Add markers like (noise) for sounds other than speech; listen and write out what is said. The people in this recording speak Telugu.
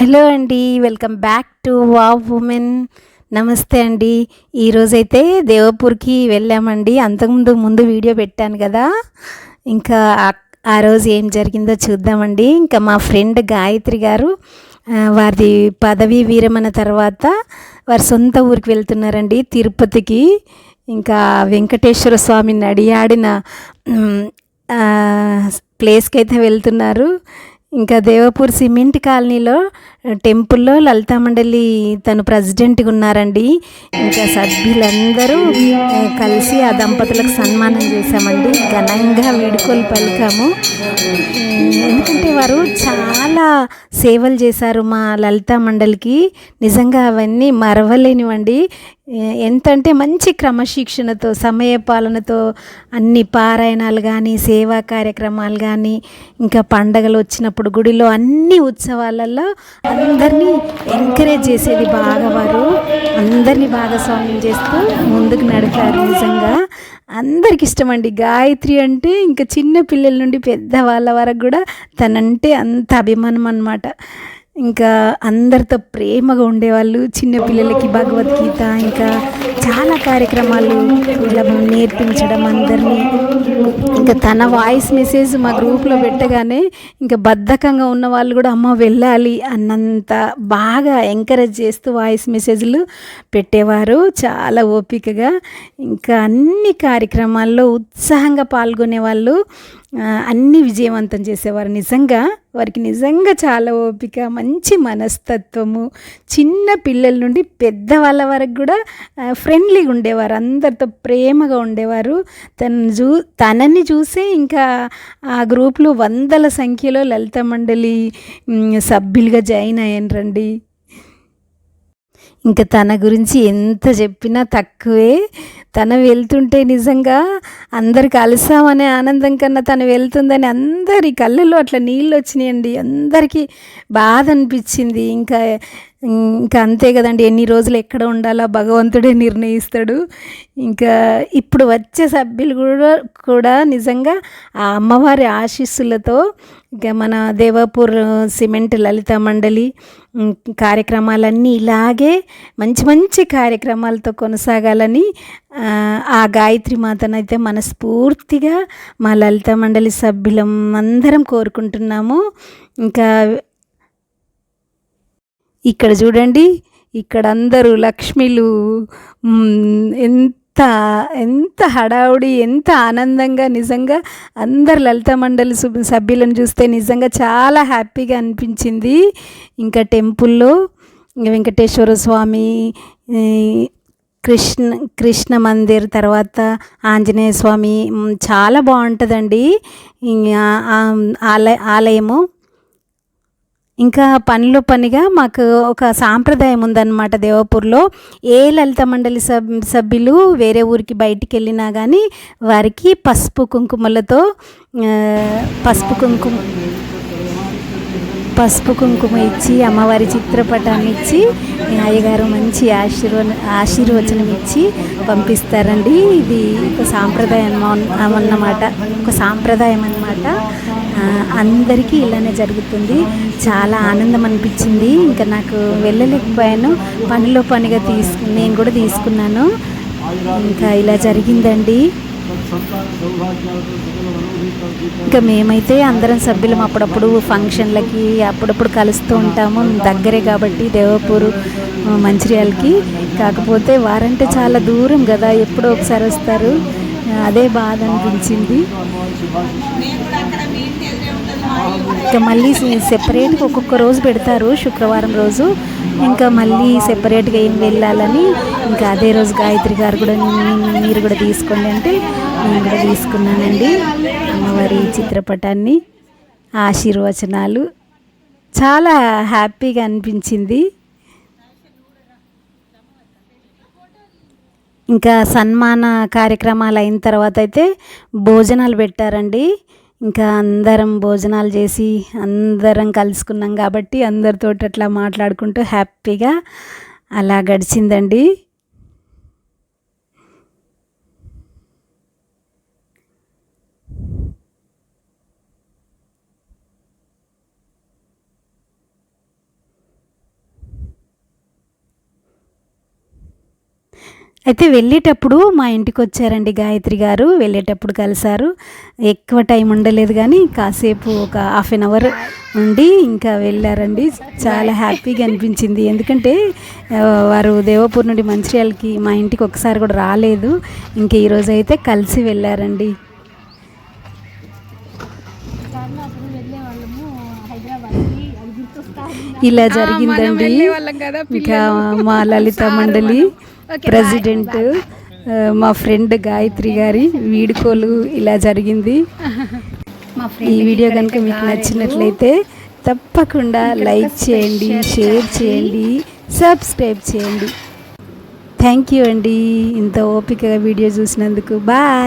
హలో అండి welcome back to wow women. నమస్తే అండి. ఈరోజైతే దేవపూర్కి వెళ్ళామండి. అంతకుముందు ముందు వీడియో పెట్టాను కదా. ఇంకా ఆ- రోజు ఏం జరిగిందో చూద్దామండి. ఇంకా మా ఫ్రెండ్ గాయత్రి గారు వారిది పదవీ వీరమణ తర్వాత వారి సొంత ఊరికి వెళ్తున్నారండి తిరుపతికి. ఇంకా వెంకటేశ్వర స్వామిని అడియాడిన ప్లేస్కి అయితే వెళ్తున్నారు. ఇంకా దేవపూర్ సిమెంట్ కాలనీలో టెంపుల్లో లలితా మండలి తను ప్రెసిడెంట్గా ఉన్నారండి. ఇంకా సభ్యులందరూ కలిసి ఆ దంపతులకు సన్మానం చేశామండి. ఘనంగా వీడుకోలు పలికాము. ఎందుకంటే వారు చాలా సేవలు చేశారు మా లలితా మండలికి. నిజంగా అవన్నీ మరవలేనివండి. ఎంతంటే ఎంత అంటే మంచి క్రమశిక్షణతో సమయ పాలనతో అన్ని పారాయణాలు కానీ సేవా కార్యక్రమాలు కానీ ఇంకా పండగలు వచ్చినప్పుడు గుడిలో అన్ని ఉత్సవాలలో అందరినీ ఎంకరేజ్ చేసేది బాగా వారు అందరినీ భాగస్వామ్యం చేస్తూ ముందుకు నడిపారు నిజంగా. అందరికి ఇష్టమండి. గాయత్రి అంటే ఇంకా చిన్న పిల్లల నుండి పెద్ద వాళ్ళ వరకు కూడా తనంటే అంత అభిమానం అన్నమాట. ఇంకా అందరితో ప్రేమగా ఉండేవాళ్ళు చిన్నపిల్లలకి భగవద్గీత ఇంకా చాలా కార్యక్రమాలు ఇలా నేర్పించడం అందరినీ. ఇంకా తన వాయిస్ మెసేజ్ మా గ్రూప్లో పెట్టగానే ఇంకా బద్ధకంగా ఉన్న వాళ్ళు కూడా అమ్మ వెళ్ళాలి అన్నంత బాగా ఎంకరేజ్ చేస్తూ వాయిస్ మెసేజ్లు పెట్టేవారు చాలా ఓపికగా. ఇంకా అన్ని కార్యక్రమాల్లో ఉత్సాహంగా పాల్గొనే వాళ్ళు అన్ని విజయవంతం చేసేవారు. నిజంగా వారికి నిజంగా చాలా ఓపిక మంచి మనస్తత్వము. చిన్న పిల్లల నుండి పెద్దవాళ్ళ వరకు కూడా ఫ్రెండ్లీగా ఉండేవారు. అందరితో ప్రేమగా ఉండేవారు. తను చూ తనని చూసే ఇంకా ఆ గ్రూప్లో వందల సంఖ్యలో లలిత మండలి సభ్యులుగా జాయిన్ అయ్యారండి ఇంకా తన గురించి ఎంత చెప్పినా తక్కువే. తను వెళ్తుంటే నిజంగా అందరు కలిసామనే ఆనందం కన్నా తను వెళ్తుందని అందరి కళ్ళల్లో అట్లా నీళ్ళు వచ్చినాయండి. అందరికీ బాధ అనిపించింది. ఇంకా ఇంకా అంతే కదండి ఎన్ని రోజులు ఎక్కడ ఉండాలో భగవంతుడే నిర్ణయిస్తాడు. ఇంకా ఇప్పుడు వచ్చే సభ్యులు కూడా కూడా నిజంగా ఆ అమ్మవారి ఆశీస్సులతో ఇంకా మన దేవాపూర్ సిమెంట్ లలిత మండలి కార్యక్రమాలన్నీ ఇలాగే మంచి మంచి కార్యక్రమాలతో కొనసాగాలని ఆ గాయత్రి మాతనైతే మనస్ఫూర్తిగా మా లలిత మండలి సభ్యులం అందరం కోరుకుంటున్నాము. ఇంకా ఇక్కడ చూడండి ఇక్కడ అందరూ లక్ష్మిలు ఎంత ఎంత హడావుడి ఎంత ఆనందంగా నిజంగా అందరు లలిత మండలి సు- సభ్యులను చూస్తే నిజంగా చాలా హ్యాపీగా అనిపించింది. ఇంకా టెంపుల్లో వెంకటేశ్వర స్వామి కృష్ణ కృష్ణ మందిర్ తర్వాత ఆంజనేయ స్వామి చాలా బాగుంటుందండి. ఆలయ ఆలయము. ఇంకా పనిలో పనిగా మాకు ఒక సాంప్రదాయం ఉందన్నమాట దేవపూర్లో. ఏ లలిత మండలి సబ్ సభ్యులు వేరే ఊరికి బయటికి వెళ్ళినా కానీ వారికి పసుపు కుంకుమలతో పసుపు కుంకుమ పసుపు కుంకుమ ఇచ్చి అమ్మవారి చిత్రపటాన్ని ఇచ్చి అయ్యగారు మంచి ఆశీర్వ ఆశీర్వచనం ఇచ్చి పంపిస్తారండి. ఇది ఒక సాంప్రదాయం అన్నమాట. ఒక సాంప్రదాయం అన్నమాట. అందరికీ ఇలానే జరుగుతుంది. చాలా ఆనందం అనిపించింది. ఇంకా నాకు వెళ్ళలేకపోయాను. పనిలో పనిగా తీసుకు నేను కూడా తీసుకున్నాను. ఇంకా ఇలా జరిగిందండి. ఇంకా మేమైతే అందరం సభ్యులం అప్పుడప్పుడు ఫంక్షన్లకి అప్పుడప్పుడు కలుస్తూ ఉంటాము. దగ్గరే కాబట్టి దేవపూరు మంచిర్యాలకి. కాకపోతే వారంటే చాలా దూరం కదా ఎప్పుడో ఒకసారి వస్తారు. అదే బాధ అనిపించింది. ఇంకా మళ్ళీ సెపరేట్గా ఒక్కొక్క రోజు పెడతారు శుక్రవారం రోజు. ఇంకా మళ్ళీ సెపరేట్గా ఏం వెళ్ళాలని ఇంకా అదే రోజు గాయత్రి గారు కూడా మీరు కూడా తీసుకోండి అంటే నేను కూడా తీసుకున్నానండి. అమ్మవారి చిత్రపటాన్ని ఆశీర్వచనాలు. చాలా హ్యాపీగా అనిపించింది. ఇంకా సన్మాన కార్యక్రమాలు అయిన తర్వాత అయితే భోజనాలు పెట్టారండి. ఇంకా అందరం భోజనాలు చేసి అందరం కలుసుకున్నాం కాబట్టి అందరితో అట్లా మాట్లాడుకుంటూ హ్యాపీగా అలా గడిచిందండి. అయితే వెళ్ళేటప్పుడు మా ఇంటికి వచ్చారండి గాయత్రి గారు. వెళ్ళేటప్పుడు కలిసారు. ఎక్కువ టైం ఉండలేదు కానీ కాసేపు ఒక హాఫ్ అన్ అవర్ ఉండి ఇంకా వెళ్ళారండి. చాలా హ్యాపీగా అనిపించింది. ఎందుకంటే వారు దేవపూర్ నుండి మంచిర్యాలకి మా ఇంటికి ఒకసారి కూడా రాలేదు. ఇంకా ఈరోజు అయితే కలిసి వెళ్ళారండి. ఇలా జరిగిందండి. ఇంకా మా లలిత మండలి. ప్రెసిడెంట్ మా ఫ్రెండ్ గాయత్రి గారి వీడుకోలు ఇలా జరిగింది. (laughs) ఈ వీడియో కనుక మీకు నచ్చినట్లయితే తప్పకుండా లైక్ చేయండి షేర్ చేయండి. సబ్స్క్రైబ్ చేయండి. థ్యాంక్ యూ అండి. ఇంత ఓపికగా వీడియో చూసినందుకు. బాయ్